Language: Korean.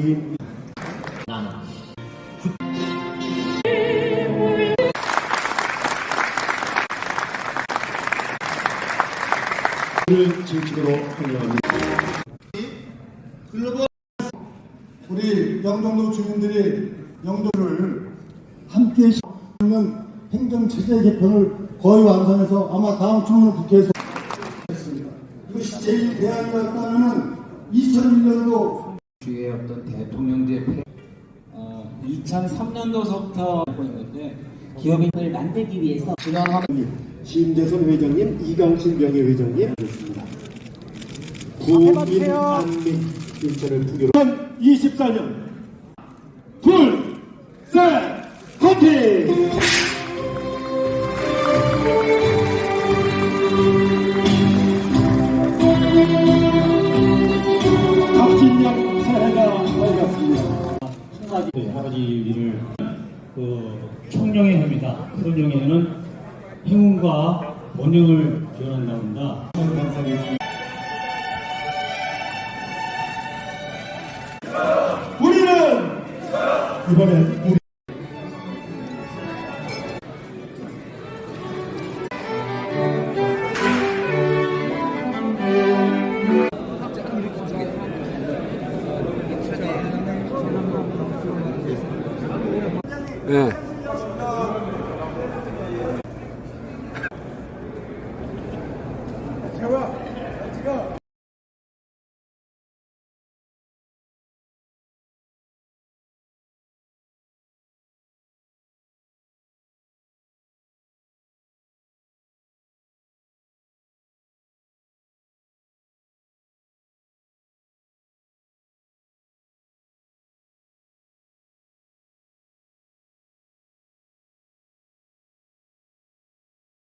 오늘 진식으로 환영합니다. 우리 영종도 주민들이 영종을 함께 하는 행정체제 개편을 거의 완성해서 아마 다음 주는 국회에서 했습니다. 이것이 제일 대안이었다면 2001년도 주의 어떤 대통령제 폐 어, 2003년도서부터 하고 있는데 기업이 을 만들기 위해서 신대선 회장님, 이강신 명예 회장님 됐습니다. 국민 안민 인천을 부교로 24년 둘, 네, 아버지 일을 그 총령회입니다. 총령회는 행운과 번영을 기원한다고 합니다. 우리는 이번엔 우리 예. 재화, 지금.